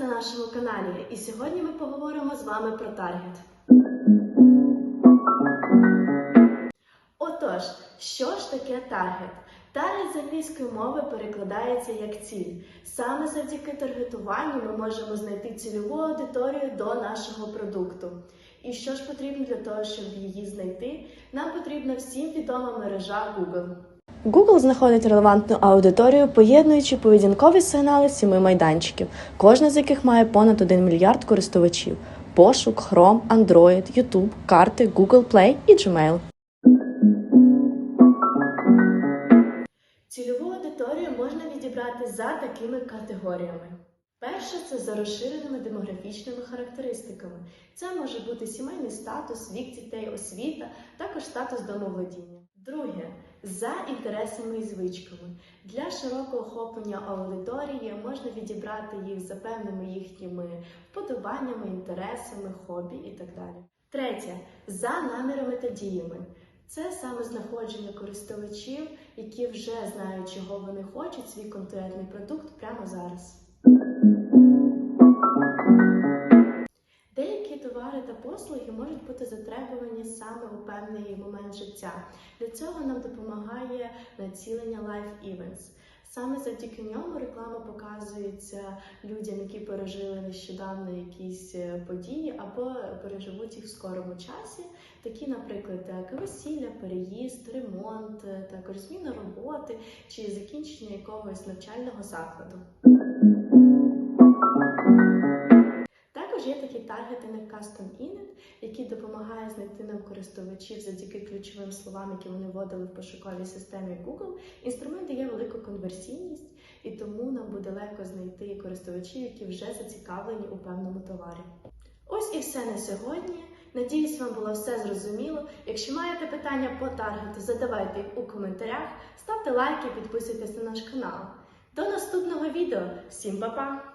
на нашому каналі, і сьогодні ми поговоримо з вами про таргет. Отож, що ж таке таргет? Таргет з англійської мови перекладається як ціль. Саме завдяки таргетуванню ми можемо знайти цільову аудиторію до нашого продукту. І що ж потрібно для того, щоб її знайти? Нам потрібна всім відома мережа Google. Google знаходить релевантну аудиторію, поєднуючи поведінкові сигнали сіми майданчиків, кожна з яких має понад 1 мільярд користувачів: пошук, Chrome, Android, YouTube, карти, Google Play і Gmail. Цільову аудиторію можна відібрати за такими категоріями. Перше це за розширеними демографічними характеристиками. Це може бути сімейний статус, вік дітей, освіта, також статус домовладіння. Друге за інтересами і звичками. Для широкого охоплення аудиторії можна відібрати їх за певними їхніми вподобаннями, інтересами, хобі і так далі. Третє за намірами та діями. Це саме знаходження користувачів, які вже знають, чого вони хочуть, свій конкретний продукт прямо зараз. Товари та послуги можуть бути затребувані саме у певний момент життя. Для цього нам допомагає націлення Life Events. Саме завдяки ньому реклама показується людям, які пережили нещодавно якісь е, події або переживуть їх в скорому часі, такі, наприклад, як весілля, переїзд, ремонт, е, також зміна роботи чи закінчення якогось навчального закладу. Також є такі таргети на Custom Init, які допомагають знайти нам користувачів завдяки ключовим словам, які вони вводили в пошуковій системі Google. Інструмент дає велику конверсійність, і тому нам буде легко знайти користувачів, які вже зацікавлені у певному товарі. Ось і все на сьогодні. Надіюсь, вам було все зрозуміло. Якщо маєте питання по таргету, задавайте їх у коментарях, ставте лайки, підписуйтесь на наш канал. До наступного відео. Всім па-па!